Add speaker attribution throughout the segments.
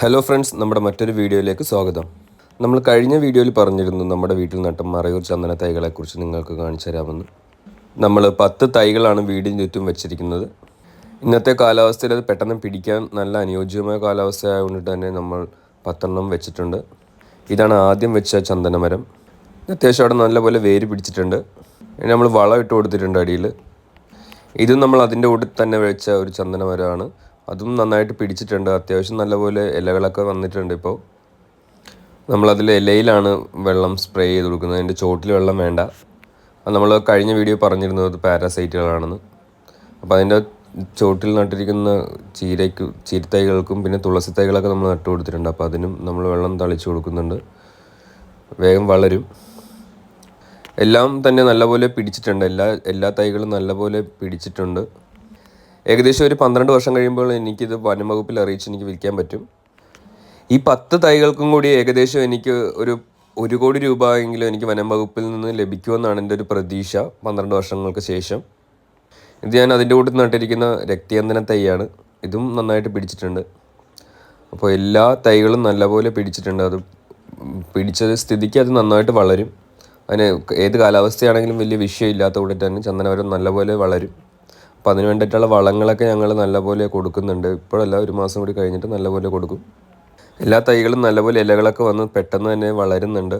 Speaker 1: Hello friends നമ്മുടെ മറ്റൊരു വീഡിയോയിലേക്ക് സ്വാഗതം. നമ്മൾ കഴിഞ്ഞ വീഡിയോയിൽ പറഞ്ഞിരുന്നു നമ്മുടെ വീട്ടിൽ നട്ട മറയൂർ ചന്ദന തൈകളെക്കുറിച്ച് നിങ്ങൾക്ക് കാണിച്ചു തരാമെന്ന്. നമ്മൾ പത്ത് തൈകളാണ് വീടിന് ചുറ്റും വെച്ചിരിക്കുന്നത്. ഇന്നത്തെ കാലാവസ്ഥയിൽ അത് പെട്ടെന്ന് പിടിക്കാൻ നല്ല അനുയോജ്യമായ കാലാവസ്ഥ ആയതുകൊണ്ട് തന്നെ നമ്മൾ പത്തെണ്ണം വെച്ചിട്ടുണ്ട്. ഇതാണ് ആദ്യം വെച്ച ചന്ദനമരം. അത്യാവശ്യം അവിടെ നല്ലപോലെ വേര് പിടിച്ചിട്ടുണ്ട്. നമ്മൾ വളം ഇട്ട് കൊടുത്തിട്ടുണ്ട് അടിയിൽ. ഇതും നമ്മൾ അതിന്റെ കൂടെ തന്നെ വെച്ച ഒരു ചന്ദനമരമാണ്. അതും നന്നായിട്ട് പിടിച്ചിട്ടുണ്ട്. അത്യാവശ്യം നല്ലപോലെ ഇലകളൊക്കെ വന്നിട്ടുണ്ട് ഇപ്പോൾ നമ്മളതിൽ ഇലയിലാണ് വെള്ളം സ്പ്രേ ചെയ്ത് കൊടുക്കുന്നത്. അതിന്റെ ചോട്ടിൽ വെള്ളം വേണ്ട. നമ്മൾ കഴിഞ്ഞ വീഡിയോ പറഞ്ഞിരുന്നത് പാരാസൈറ്റുകളാണെന്ന് അപ്പോൾ അതിന്റെ ചോട്ടിൽ നട്ടിരിക്കുന്ന ചീരയ്ക്ക് ചീരത്തൈകൾക്കും പിന്നെ തുളസി തൈകളൊക്കെ നമ്മൾ നട്ടു കൊടുത്തിട്ടുണ്ട്. അപ്പോൾ അതിനും നമ്മൾ വെള്ളം തളിച്ചു കൊടുക്കുന്നുണ്ട്. വേഗം വളരും. എല്ലാം തന്നെ നല്ലപോലെ പിടിച്ചിട്ടുണ്ട്. എല്ലാ എല്ലാ തൈകളും നല്ലപോലെ പിടിച്ചിട്ടുണ്ട്. ഏകദേശം ഒരു പന്ത്രണ്ട് വർഷം കഴിയുമ്പോൾ എനിക്കിത് വനംവകുപ്പിൽ അറിയിച്ച് എനിക്ക് വിൽക്കാൻ പറ്റും. ഈ പത്ത് തൈകൾക്കും കൂടി ഏകദേശം എനിക്ക് ഒരു ഒരു കോടി രൂപ എങ്കിലും എനിക്ക് വനം വകുപ്പിൽ നിന്ന് ലഭിക്കുമെന്നാണ് എന്റെ ഒരു പ്രതീക്ഷ പന്ത്രണ്ട് വർഷങ്ങൾക്ക് ശേഷം. ഇത് ഞാൻ അതിന്റെ കൂട്ടത്തിൽ നട്ടിരിക്കുന്ന രക്തയന്തന തൈയാണ്. ഇതും നന്നായിട്ട് പിടിച്ചിട്ടുണ്ട്. അപ്പോൾ എല്ലാ തൈകളും നല്ലപോലെ പിടിച്ചിട്ടുണ്ട്. അത് പിടിച്ചത് സ്ഥിതിക്ക് അത് നന്നായിട്ട് വളരും. അതിന് ഏത് കാലാവസ്ഥയാണെങ്കിലും വലിയ വിഷയമില്ലാത്ത കൂടെ തന്നെ ചന്ദനവരം നല്ലപോലെ വളരും. അപ്പോൾ അതിന് വേണ്ടിയിട്ടുള്ള വളങ്ങളൊക്കെ ഞങ്ങൾ നല്ലപോലെ കൊടുക്കുന്നുണ്ട്. ഇപ്പോഴല്ല ഒരു മാസം കൂടി കഴിഞ്ഞിട്ട് നല്ലപോലെ കൊടുക്കും. എല്ലാ തൈകളും നല്ലപോലെ ഇലകളൊക്കെ വന്ന് പെട്ടെന്ന് തന്നെ വളരുന്നുണ്ട്.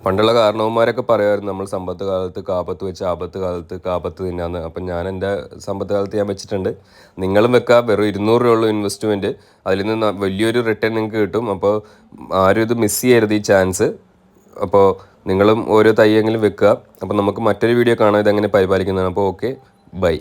Speaker 1: പണ്ടുള്ള കാരണവന്മാരൊക്കെ പറയുമായിരുന്നു നമ്മൾ സമ്പത്ത് കാലത്ത് കാപ്പത്ത് വെച്ച് ആപത്ത് കാലത്ത് കാപ്പത്ത് തിന്നാന്ന്. അപ്പം ഞാൻ എന്റെ സമ്പത്ത് കാലത്ത് ഞാൻ വെച്ചിട്ടുണ്ട്. നിങ്ങളും വെക്കുക വെറും ഇരുന്നൂറ് രൂപ ഉള്ളൂ ഇൻവെസ്റ്റ്മെന്റ് അതിൽ നിന്ന് വലിയൊരു റിട്ടേൺ നിങ്ങൾക്ക് കിട്ടും. അപ്പോൾ ആരും ഇത് മിസ് ചെയ്യരുത് ഈ ചാൻസ് അപ്പോൾ നിങ്ങളും ഓരോ തയ്യെങ്കിലും വെക്കുക. അപ്പോൾ നമുക്ക് മറ്റൊരു വീഡിയോ കാണാം. ഇതെങ്ങനെ പരിപാലിക്കുന്നതാണ്. അപ്പോൾ ഓക്കെ ബൈ